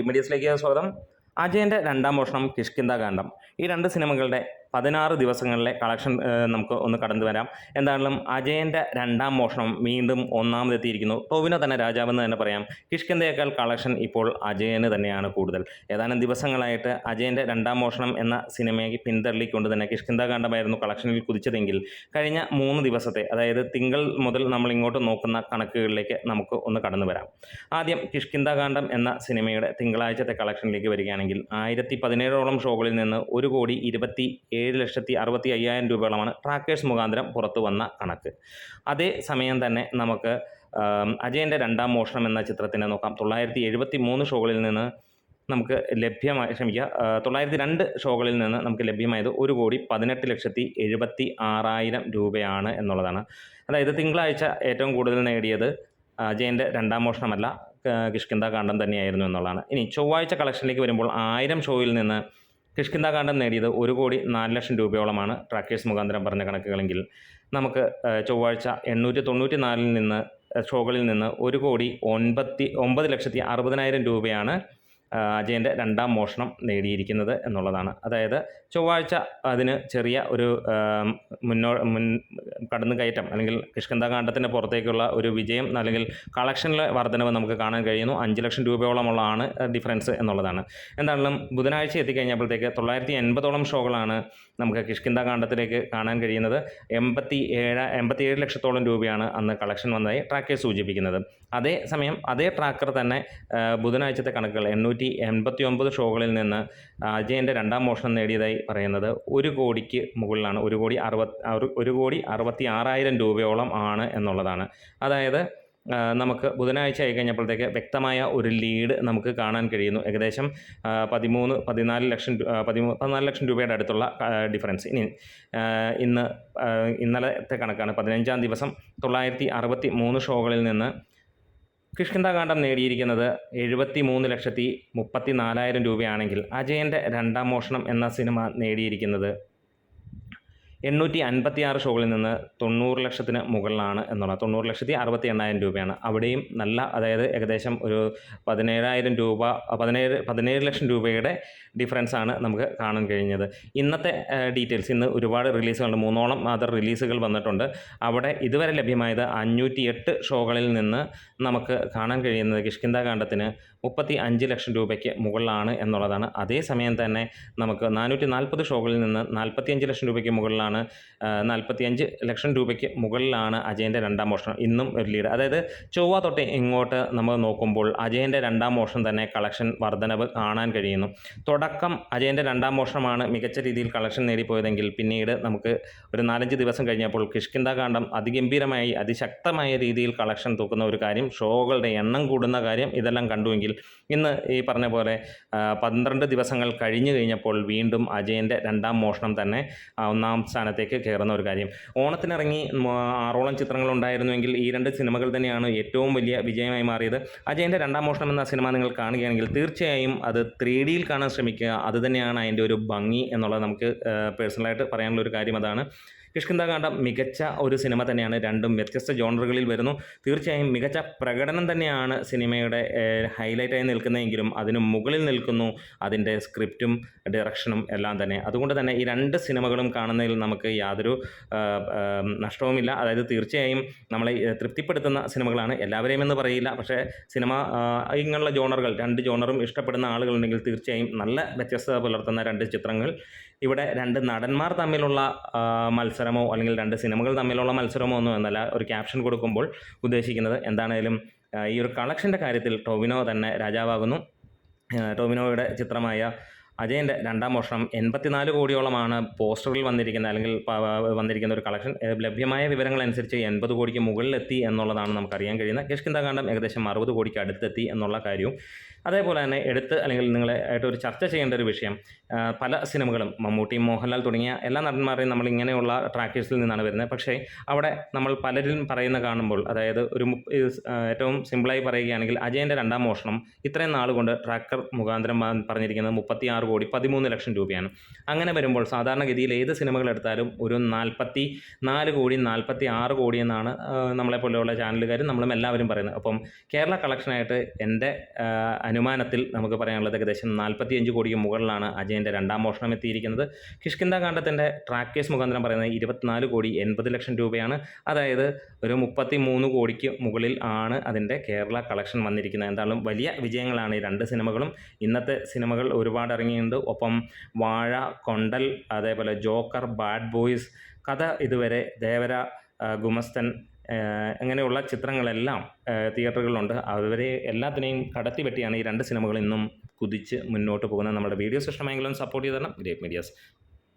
ഇമ്മീഡിയസിലേക്ക് സ്വാഗതം. അജയന്റെ രണ്ടാം മോഷണം കിഷ്കിന്ദ കാണ്ഡം ഈ രണ്ട് സിനിമകളുടെ പതിനാറ് ദിവസങ്ങളിലെ കളക്ഷൻ നമുക്ക് ഒന്ന് കടന്നു വരാം. എന്താണെങ്കിലും അജയന്റെ രണ്ടാം മോഷണം വീണ്ടും ഒന്നാമതെത്തിയിരിക്കുന്നു ടോവിനോ തന്നെ രാജാവെന്ന് തന്നെ പറയാം. കിഷ്കിന്തയേക്കാൾ കളക്ഷൻ ഇപ്പോൾ അജയന് തന്നെയാണ് കൂടുതൽ. ഏതാനും ദിവസങ്ങളായിട്ട് അജയന്റെ രണ്ടാം മോഷണം എന്ന സിനിമയ്ക്ക് പിന്തള്ളിക്കൊണ്ട് തന്നെ കിഷ്കിന്ത കാണ്ഡമായിരുന്നു കളക്ഷനിൽ കുതിച്ചതെങ്കിൽ കഴിഞ്ഞ മൂന്ന് ദിവസത്തെ അതായത് തിങ്കൾ മുതൽ നമ്മൾ ഇങ്ങോട്ട് നോക്കുന്ന കണക്കുകളിലേക്ക് നമുക്ക് ഒന്ന് കടന്നു വരാം. ആദ്യം കിഷ്കിന്താകാന്ഡം എന്ന സിനിമയുടെ തിങ്കളാഴ്ചത്തെ കളക്ഷനിലേക്ക് വരികയാണെങ്കിൽ ആയിരത്തി പതിനേഴോളം ഷോകളിൽ നിന്ന് ഒരു കോടി ഇരുപത്തി ഏഴ് ലക്ഷത്തി അറുപത്തി അയ്യായിരം രൂപയോളമാണ് ട്രാക്കേഴ്സ് മുഖാന്തരം പുറത്തു വന്ന കണക്ക്. അതേ സമയം തന്നെ നമുക്ക് അജയന്റെ രണ്ടാം മോഷണം എന്ന ചിത്രത്തിനെ നോക്കാം. തൊള്ളായിരത്തി എഴുപത്തി മൂന്ന് ഷോകളിൽ നിന്ന് നമുക്ക് ലഭ്യമായ ക്ഷമിക്കുക തൊള്ളായിരത്തി രണ്ട് ഷോകളിൽ നിന്ന് നമുക്ക് ലഭ്യമായത് ഒരു കോടി പതിനെട്ട് ലക്ഷത്തി എഴുപത്തി ആറായിരം രൂപയാണ് എന്നുള്ളതാണ്. അതായത് തിങ്കളാഴ്ച ഏറ്റവും കൂടുതൽ നേടിയത് അജയന്റെ രണ്ടാം മോഷണമല്ല കിഷ്കിന്ത കാണ്ഡം തന്നെയായിരുന്നു എന്നുള്ളതാണ്. ഇനി ചൊവ്വാഴ്ച കളക്ഷനിലേക്ക് വരുമ്പോൾ ആയിരം ഷോയിൽ നിന്ന് കിഷ്കിന്ത കാണ്ഡം നേടിയത് ഒരു കോടി നാല് ലക്ഷം രൂപയോളമാണ് ട്രാക്കേഴ്സ് മുഖാന്തരം പറഞ്ഞ കണക്കുകളെങ്കിൽ. നമുക്ക് ചൊവ്വാഴ്ച എണ്ണൂറ്റി തൊണ്ണൂറ്റി നാലിൽ നിന്ന് ഷോകളിൽ നിന്ന് ഒരു കോടി ഒൻപത്തി ഒമ്പത് ലക്ഷത്തി അറുപതിനായിരം രൂപയാണ് അജയന്റെ രണ്ടാം മോഷണം നേടിയിരിക്കുന്നത് എന്നുള്ളതാണ്. അതായത് ചൊവ്വാഴ്ച അതിന് ചെറിയ ഒരു മുന്നോ മുൻ കടന്നു കയറ്റം അല്ലെങ്കിൽ കിഷ്കന്താകാന്ഡത്തിന്റെ പുറത്തേക്കുള്ള ഒരു വിജയം അല്ലെങ്കിൽ കളക്ഷനിലെ വർധനവ് നമുക്ക് കാണാൻ കഴിയുന്നു. അഞ്ച് ലക്ഷം രൂപയോളമുള്ളതാണ് ഡിഫറൻസ് എന്നുള്ളതാണ്. എന്താണെങ്കിലും ബുധനാഴ്ച എത്തിക്കഴിഞ്ഞപ്പോഴത്തേക്ക് തൊള്ളായിരത്തി എൺപതോളം ഷോകളാണ് നമുക്ക് കിഷ്കിന്ധകാണ്ഡത്തിലേക്ക് കാണാൻ കഴിയുന്നത്. എൺപത്തി ഏഴ് എൺപത്തി ഏഴ് ലക്ഷത്തോളം രൂപയാണ് അന്ന് കളക്ഷൻ വന്നതായി ട്രാക്കേഴ്സ് സൂചിപ്പിക്കുന്നത്. അതേ സമയം അതേ ട്രാക്കർ തന്നെ ബുധനാഴ്ചത്തെ കണക്കുകൾ എണ്ണൂറ്റി എൺപത്തി ഒമ്പത് ഷോകളിൽ നിന്ന് അജയന്റെ രണ്ടാം മോഷണം നേടിയതായി പറയുന്നത് ഒരു കോടിക്ക് മുകളിലാണ്. ഒരു കോടി അറുപത് ഒരു- കോടി അറുപത്തി ആറായിരം രൂപയോളം ആണ് എന്നുള്ളതാണ്. അതായത് നമുക്ക് ബുധനാഴ്ച ആയി കഴിഞ്ഞപ്പോഴത്തേക്ക് വ്യക്തമായ ഒരു ലീഡ് നമുക്ക് കാണാൻ കഴിയുന്നു. ഏകദേശം പതിമൂന്ന് പതിനാല് ലക്ഷം പതിമൂ പതിനാല് ലക്ഷം രൂപയുടെ അടുത്തുള്ള ഡിഫറൻസ് ഇനി ഇന്ന് ഇന്നലത്തെ കണക്കാണ്. പതിനഞ്ചാം ദിവസം തൊള്ളായിരത്തി അറുപത്തി മൂന്ന് ഷോകളിൽ നിന്ന് കിഷ്കിന്താകാന്ഡം നേടിയിരിക്കുന്നത് എഴുപത്തി മൂന്ന് ലക്ഷത്തി മുപ്പത്തി നാലായിരം രൂപയാണെങ്കിൽ അജയന്റെ രണ്ടാം മോഷണം എന്ന സിനിമ നേടിയിരിക്കുന്നത് എണ്ണൂറ്റി അൻപത്തി ആറ് ഷോകളിൽ നിന്ന് തൊണ്ണൂറ് ലക്ഷത്തിന് മുകളിലാണ് എന്നുള്ളത് തൊണ്ണൂറ് ലക്ഷത്തി അറുപത്തി എണ്ണായിരം രൂപയാണ്. അവിടെയും നല്ല അതായത് ഏകദേശം ഒരു പതിനേഴായിരം രൂപ പതിനേഴ് പതിനേഴ് ലക്ഷം രൂപയുടെ ഡിഫറൻസ് ആണ് നമുക്ക് കാണാൻ കഴിഞ്ഞത്. ഇന്നത്തെ ഡീറ്റെയിൽസ് ഇന്ന് ഒരുപാട് റിലീസുകളുണ്ട് മൂന്നോളം അതർ റിലീസുകൾ വന്നിട്ടുണ്ട്. അവിടെ ഇതുവരെ ലഭ്യമായത് അഞ്ഞൂറ്റി എട്ട് ഷോകളിൽ നിന്ന് നമുക്ക് കാണാൻ കഴിയുന്നത് കിഷ്കിന്താകാന്ഡത്തിന് മുപ്പത്തി അഞ്ച് ലക്ഷം രൂപയ്ക്ക് മുകളിലാണ് എന്നുള്ളതാണ്. അതേസമയം തന്നെ നമുക്ക് നാനൂറ്റി നാൽപ്പത് ഷോകളിൽ നിന്ന് നാൽപ്പത്തിയഞ്ച് ലക്ഷം രൂപയ്ക്ക് മുകളിലാണ് നാൽപ്പത്തിയഞ്ച് ലക്ഷം രൂപയ്ക്ക് മുകളിലാണ് അജയന്റെ രണ്ടാം മോഷണം. ഇന്നും ഒരു ലീഡ് അതായത് ചൊവ്വ തൊട്ട് ഇങ്ങോട്ട് നമ്മൾ നോക്കുമ്പോൾ അജയന്റെ രണ്ടാം മോഷണം തന്നെ കളക്ഷൻ വർധനവ് കാണാൻ കഴിയുന്നു. തുടക്കം അജയന്റെ രണ്ടാം മോഷണമാണ് മികച്ച രീതിയിൽ കളക്ഷൻ നേടിപ്പോയതെങ്കിൽ പിന്നീട് നമുക്ക് ഒരു നാലഞ്ച് ദിവസം കഴിഞ്ഞപ്പോൾ കിഷ്കിന്താകാന്ഡം അതിഗംഭീരമായി അതിശക്തമായ രീതിയിൽ കളക്ഷൻ തൂക്കുന്ന ഒരു കാര്യം ഷോകളുടെ എണ്ണം കൂടുന്ന കാര്യം ഇതെല്ലാം കണ്ടുവെങ്കിൽ ഇന്ന് ഈ പറഞ്ഞ പോലെ പന്ത്രണ്ട് ദിവസങ്ങൾ കഴിഞ്ഞു കഴിഞ്ഞപ്പോൾ വീണ്ടും അജയന്റെ രണ്ടാം മോഷണം തന്നെ ഒന്നാം സ്ഥാനത്തേക്ക് കയറുന്ന ഒരു കാര്യം. ഓണത്തിനിറങ്ങി ആറോളം ചിത്രങ്ങൾ ഉണ്ടായിരുന്നുവെങ്കിൽ ഈ രണ്ട് സിനിമകൾ തന്നെയാണ് ഏറ്റവും വലിയ വിജയമായി മാറിയത്. അജയന്റെ രണ്ടാം മോഷണം എന്ന സിനിമ നിങ്ങൾ കാണുകയാണെങ്കിൽ തീർച്ചയായും അത് ത്രീ ഡിയിൽ കാണാൻ ശ്രമിക്കുക. അതുതന്നെയാണ് അതിന്റെ ഒരു ഭംഗി എന്നുള്ളത് നമുക്ക് പേഴ്സണലായിട്ട് പറയാനുള്ള ഒരു കാര്യം അതാണ്. കിഷ്കിന്താകാന്ഡം മികച്ച ഒരു സിനിമ തന്നെയാണ് രണ്ടും വ്യത്യസ്ത ജോണറുകളിൽ വരുന്നു. തീർച്ചയായും മികച്ച പ്രകടനം തന്നെയാണ് സിനിമയുടെ ഹൈലൈറ്റായി നിൽക്കുന്നതെങ്കിലും അതിന് മുകളിൽ നിൽക്കുന്നു അതിന്റെ സ്ക്രിപ്റ്റും ഡയറക്ഷനും എല്ലാം തന്നെ. അതുകൊണ്ട് തന്നെ ഈ രണ്ട് സിനിമകളും കാണുന്നതിൽ നമുക്ക് യാതൊരു നഷ്ടവുമില്ല. അതായത് തീർച്ചയായും നമ്മളെ തൃപ്തിപ്പെടുത്തുന്ന സിനിമകളാണ്. എല്ലാവരെയും എന്ന് പറയില്ല. പക്ഷേ സിനിമ ഇങ്ങനെയുള്ള ജോണറുകൾ രണ്ട് ജോണറും ഇഷ്ടപ്പെടുന്ന ആളുകളുണ്ടെങ്കിൽ തീർച്ചയായും നല്ല വ്യത്യസ്തത പുലർത്തുന്ന രണ്ട് ചിത്രങ്ങൾ ഇവിടെ രണ്ട് നടന്മാർ തമ്മിലുള്ള മത്സരമോ അല്ലെങ്കിൽ രണ്ട് സിനിമകൾ തമ്മിലുള്ള മത്സരമോ ഒന്നും എന്നല്ല ഒരു ക്യാപ്ഷൻ കൊടുക്കുമ്പോൾ ഉദ്ദേശിക്കുന്നത് എന്താണേലും ഈ ഒരു കളക്ഷന്റെ കാര്യത്തിൽ ടോവിനോ തന്നെ രാജാവാകുന്നു. ടോവിനോയുടെ ടൊവിനോയുടെ ചിത്രമായ അജയന്റെ രണ്ടാം മോഷണം എൺപത്തിനാല് കോടിയോളമാണ് പോസ്റ്ററിൽ വന്നിരിക്കുന്ന അല്ലെങ്കിൽ വന്നിരിക്കുന്ന ഒരു കളക്ഷൻ. ലഭ്യമായ വിവരങ്ങൾ അനുസരിച്ച് എൺപത് കോടിക്ക് മുകളിലെത്തി എന്നുള്ളതാണ് നമുക്കറിയാൻ കഴിയുന്നത്. കിഷ്കിന്താകാന്ഡം ഏകദേശം അറുപത് കോടിക്ക് അടുത്തെത്തി എന്നുള്ള കാര്യവും അതേപോലെ തന്നെ എടുത്ത് അല്ലെങ്കിൽ നിങ്ങളെ ആയിട്ട് ഒരു ചർച്ച ചെയ്യേണ്ട ഒരു വിഷയം പല സിനിമകളും മമ്മൂട്ടി മോഹൻലാൽ തുടങ്ങിയ എല്ലാ നടന്മാരെയും നമ്മൾ ഇങ്ങനെയുള്ള ട്രാക്കേഴ്സിൽ നിന്നാണ് വരുന്നത്. പക്ഷേ അവിടെ നമ്മൾ പലരും പറയുന്ന കാണുമ്പോൾ അതായത് ഒരു ഏറ്റവും സിമ്പിളായി പറയുകയാണെങ്കിൽ അജയന്റെ രണ്ടാം മോഷണം ഇത്രയും നാൾ കൊണ്ട് ട്രാക്കർ മുഖാന്തരം പറഞ്ഞിരിക്കുന്നത് മുപ്പത്തി ആറ് കോടി പതിമൂന്ന് ലക്ഷം രൂപയാണ്. അങ്ങനെ വരുമ്പോൾ സാധാരണഗതിയിൽ ഏത് സിനിമകൾ എടുത്താലും ഒരു നാൽപ്പത്തി നാല് കോടി നാൽപ്പത്തി ആറ് കോടി എന്നാണ് നമ്മളെ നമ്മളെപ്പോലെയുള്ള ചാനലുകാരും നമ്മളും എല്ലാവരും പറയുന്നത്. അപ്പം കേരള കളക്ഷനായിട്ട് എന്റെ ആ, അനുമാനത്തിൽ നമുക്ക് പറയാനുള്ളത് ഏകദേശം നാൽപ്പത്തിയഞ്ച് കോടിക്ക് മുകളിലാണ് അജയന്റെ രണ്ടാം മോഷണം എത്തിയിരിക്കുന്നത്. കിഷ്കിന്ത കാണ്ഡത്തിന്റെ ട്രാക്ക് കേസ് മുഖാന്തരം പറയുന്നത് ഇരുപത്തിനാല് കോടി എൺപത് ലക്ഷം രൂപയാണ്. അതായത് ഒരു മുപ്പത്തി മൂന്ന് കോടിക്ക് മുകളിൽ ആണ് അതിന്റെ കേരള കളക്ഷൻ വന്നിരിക്കുന്നത്. എന്തായാലും വലിയ വിജയങ്ങളാണ് ഈ രണ്ട് സിനിമകളും. ഇന്നത്തെ സിനിമകൾ ഒരുപാട് ഇറങ്ങിയിട്ടുണ്ട്. ഒപ്പം വാഴ കൊണ്ടൽ അതേപോലെ ജോക്കർ ബാഡ് ബോയ്സ് കഥ ഇതുവരെ ദേവര ഗുമസ്തൻ അങ്ങനെയുള്ള ചിത്രങ്ങളെല്ലാം തിയേറ്ററുകളിലുണ്ട്. അവരെ എല്ലാത്തിനെയും കടത്തി വെട്ടിയാണ് ഈ രണ്ട് സിനിമകൾ ഇന്നും കുതിച്ച് മുന്നോട്ട് പോകുന്നത്. നമ്മുടെ വീഡിയോസ് ഇഷ്ടമായെങ്കിലും സപ്പോർട്ട് ചെയ്ത് തരണം. Great medias